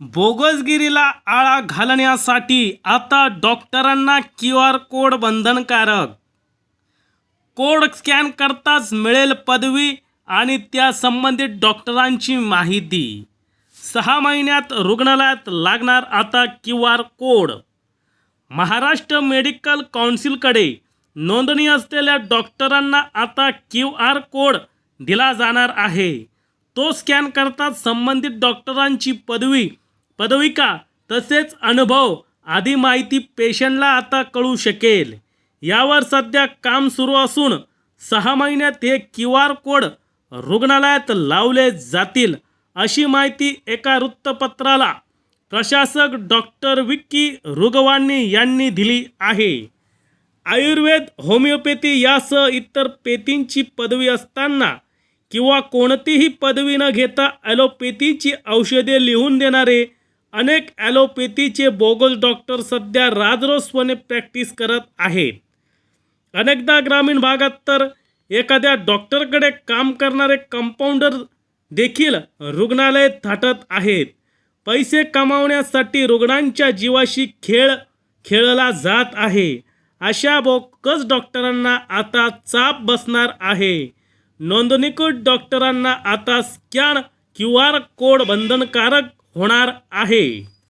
बोगसगिरीला आळा घालण्यासाठी आता डॉक्टरांना क्यू आर कोड बंधनकारक. कोड स्कॅन करताच मिळेल पदवी आणि त्या संबंधित डॉक्टरांची माहिती. सहा महिन्यात रुग्णालयात लागणार आता Q R code. Maharashtra medical काउन्सिलकडे नोंदणी असलेल्या डॉक्टरांना आता क्यू आर कोड दिला जाणार आहे. तो स्कॅन करताच संबंधित डॉक्टरांची पदवी पदविका तसेच अनुभव आदी माहिती पेशंटला आता कळू शकेल. यावर सध्या काम सुरू असून सहा महिन्यात हे क्यू आर कोड रुग्णालयात लावले जातील अशी माहिती एका वृत्तपत्राला प्रशासक डॉक्टर विक्की रुगवानी यांनी दिली आहे. आयुर्वेद होमिओपॅथी यासह इतर पेथींची पदवी असताना किंवा कोणतीही पदवी न घेता ॲलोपॅथीची औषधे लिहून देणारे अनेक ॲलोपॅथीचे बोगल डॉक्टर सध्या राजरोसपणे प्रॅक्टिस करत आहेत. अनेकदा ग्रामीण भागात तर एखाद्या डॉक्टरकडे काम करणारे कंपाऊंडर देखील रुग्णालय थाटत आहेत. पैसे कमावण्यासाठी रुग्णांच्या जीवाशी खेळ खेळला जात आहे. अशा बोकस डॉक्टरांना आता चाप बसणार आहे. नोंदणीकृत डॉक्टरांना आता स्कॅन क्यू आर कोड बंधनकारक होणार आहे.